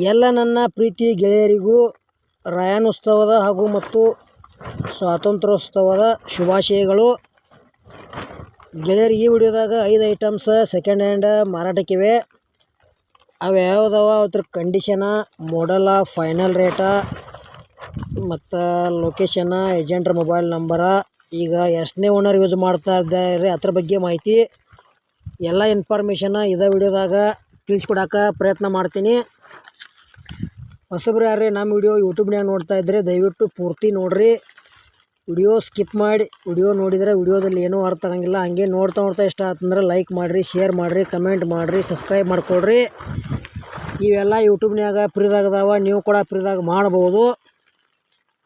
ಎಲ್ಲ ನನ್ನ ಪ್ರೀತಿ ಗೆಳೆಯರಿಗೂ ರಾಯನೋತ್ಸವದ ಹಾಗೂ ಮತ್ತು ಸ್ವಾತಂತ್ರ್ಯೋತ್ಸವದ ಶುಭಾಶಯಗಳು. ಗೆಳೆಯರಿಗೆ ಈ ವಿಡಿಯೋದಾಗ ಐದು ಐಟಮ್ಸ್ ಸೆಕೆಂಡ್ ಹ್ಯಾಂಡ್ ಮಾರಾಟಕ್ಕಿವೆ. ಅವು ಯಾವ್ದವ ಅದ್ರ ಕಂಡೀಷನ ಮಾಡಲ ಫೈನಲ್ ರೇಟ ಮತ್ತು ಲೊಕೇಶನ ಏಜೆಂಟ್ರ ಮೊಬೈಲ್ ನಂಬರ ಈಗ ಎಷ್ಟನೇ ಓನರ್ ಯೂಸ್ ಮಾಡ್ತಾ ಇದ್ದಾರೆ ಅದ್ರ ಬಗ್ಗೆ ಮಾಹಿತಿ. ಎಲ್ಲ ಇನ್ಫಾರ್ಮೇಷನ ಇದೇ ವಿಡಿಯೋದಾಗ ತಿಳಿಸ್ಕೊಡಕ್ಕೆ ಪ್ರಯತ್ನ ಮಾಡ್ತೀನಿ. ಹೊಸಬ್ರು ಯಾರೇ ನಮ್ಮ ವಿಡಿಯೋ ಯೂಟ್ಯೂಬ್ನ್ಯಾಗ ನೋಡ್ತಾ ಇದ್ದರೆ ದಯವಿಟ್ಟು ಪೂರ್ತಿ ನೋಡಿರಿ. ವಿಡಿಯೋ ಸ್ಕಿಪ್ ಮಾಡಿ, ವಿಡಿಯೋ ನೋಡಿದರೆ ವಿಡಿಯೋದಲ್ಲಿ ಏನೂ ಅರ್ಥ ಆಗಂಗಿಲ್ಲ. ಹಂಗೆ ನೋಡ್ತಾ ನೋಡ್ತಾ ಇಷ್ಟ ಆತಂದ್ರೆ ಲೈಕ್ ಮಾಡಿರಿ, ಶೇರ್ ಮಾಡಿರಿ, ಕಮೆಂಟ್ ಮಾಡಿರಿ, ಸಬ್ಸ್ಕ್ರೈಬ್ ಮಾಡಿಕೊಡ್ರಿ. ಇವೆಲ್ಲ ಯೂಟ್ಯೂಬ್ನ್ಯಾಗ ಫ್ರೀದಾಗದಾವ ನೀವು ಕೂಡ ಫ್ರೀದಾಗ ಮಾಡ್ಬೋದು.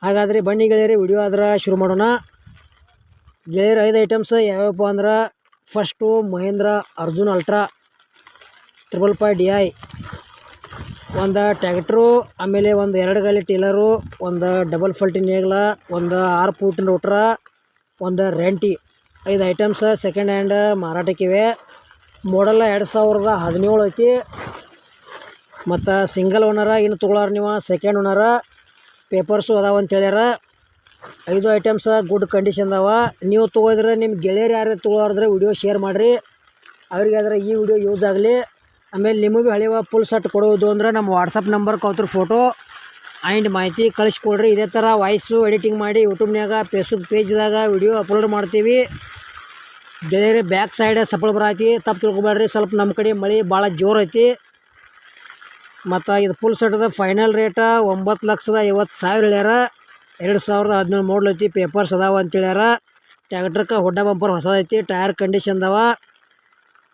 ಹಾಗಾದರೆ ಬನ್ನಿ ಗೆಳೆಯರಿ, ವಿಡಿಯೋ ಆದ್ರೆ ಶುರು ಮಾಡೋಣ. ಗೆಳೆಯರು ಐದು ಐಟಮ್ಸ್ ಯಾವ್ಯಾವಪ್ಪ ಅಂದ್ರೆ first Mahindra, Arjun ultra triple five D I ಒಂದು ಟ್ಯಾಕ್ಟ್ರು, ಆಮೇಲೆ ಒಂದು ಎರಡು ಗಾಲಿ ಟೀಲರು, ಒಂದು ಡಬಲ್ ಫಲ್ಟಿ ನೇಗ್ಲ, ಒಂದು ಆರು ಫೂಟಿನ ರೋಟ್ರ, ಒಂದು ರೆಂಟಿ. ಐದು ಐಟಮ್ಸ ಸೆಕೆಂಡ್ ಹ್ಯಾಂಡ್ ಮಾರಾಟಕ್ಕಿವೆ ಮೋಡಲ್ಲ ಎರಡು ಸಾವಿರದ ಹದಿನೇಳು ಐತಿ. ಮತ್ತು ಸಿಂಗಲ್ ಓನರ ಇನ್ನು ತೊಗೊಳಾರ ನೀವು ಸೆಕೆಂಡ್ ಓನರ ಪೇಪರ್ಸು ಅದಾವ ಅಂತ ಹೇಳ್ಯಾರ. ಐದು ಐಟಮ್ಸ ಗುಡ್ ಕಂಡೀಷನ್ ಅದಾವ. ನೀವು ತೊಗೋದ್ರೆ ನಿಮ್ಮ ಗೆಳೆಯರು ಯಾರು ತೊಗೊಳಾರ್ದ್ರೆ ವಿಡಿಯೋ ಶೇರ್ ಮಾಡಿರಿ. ಅವ್ರಿಗೆ ಅದರ ಈ ವಿಡಿಯೋ ಯೂಸ್ ಆಗಲಿ. ಆಮೇಲೆ ನಿಮಗೆ ಹಳೆವ ಫುಲ್ ಸೆಟ್ ಕೊಡೋದು ಅಂದ್ರೆ ನಮ್ಮ ವಾಟ್ಸಪ್ ನಂಬರ್ ಕೌತ್ರ ಫೋಟೋ ಆ್ಯಂಡ್ ಮಾಹಿತಿ ಕಳಿಸ್ಕೊಡ್ರಿ. ಇದೇ ಥರ ವಾಯ್ಸು ಎಡಿಟಿಂಗ್ ಮಾಡಿ ಯೂಟ್ಯೂಬ್ನ್ಯಾಗ ಫೇಸ್ಬುಕ್ ಪೇಜ್ದಾಗ ವಿಡಿಯೋ ಅಪ್ಲೋಡ್ ಮಾಡ್ತೀವಿ. ಬೇರೆ ಬ್ಯಾಕ್ ಸೈಡ್ ಸಫಲ ಬರೈತಿ ತಪ್ಪು ತಿಳ್ಕೊಬೇಡ್ರಿ. ಸ್ವಲ್ಪ ನಮ್ಮ ಕಡೆ ಮಳೆ ಭಾಳ ಜೋರು ಐತಿ. ಮತ್ತು ಇದು ಫುಲ್ ಸೆಟ್ದ ಫೈನಲ್ ರೇಟ ಒಂಬತ್ತು ಲಕ್ಷದ ಐವತ್ತು ಸಾವಿರ ಹೇಳ್ಯಾರ. ಎರಡು ಸಾವಿರದ ಹದಿನೇಳು ಐತಿ. ಪೇಪರ್ಸ್ ಅದಾವ ಅಂತ ಹೇಳ್ಯಾರ ಟ್ಯಾಕ್ಟ್ರಕ್ಕೆ ಹೊಡ್ಡ ಬಂಪರ್ ಹೊಸದೈತಿ. ಟೈರ್ ಕಂಡೀಷನ್ ಅದಾವ.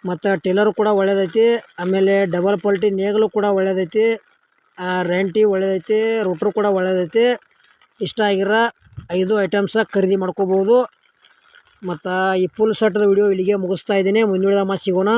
ಮತ್ತು ಟೇಲರು ಕೂಡ ಒಳ್ಳೇದೈತಿ. ಆಮೇಲೆ ಡಬಲ್ ಪಲ್ಟಿ ನೇಗಲು ಕೂಡ ಒಳ್ಳೆಯದೈತಿ ರೆಂಟಿ ಒಳ್ಳೇದೈತಿ, ರೊಟ್ರು ಕೂಡ ಒಳ್ಳೇದೈತಿ. ಇಷ್ಟ ಆಗಿರ ಐದು ಐಟಮ್ಸ ಖರೀದಿ ಮಾಡ್ಕೋಬೋದು. ಮತ್ತು ಈ ಫುಲ್ ಸೆಟ್ದ ವಿಡಿಯೋ ಇಲ್ಲಿಗೆ ಮುಗಿಸ್ತಾ ಇದ್ದೀನಿ. ಮುಂದಿನ ಮಾಸ ಸಿಗೋಣ.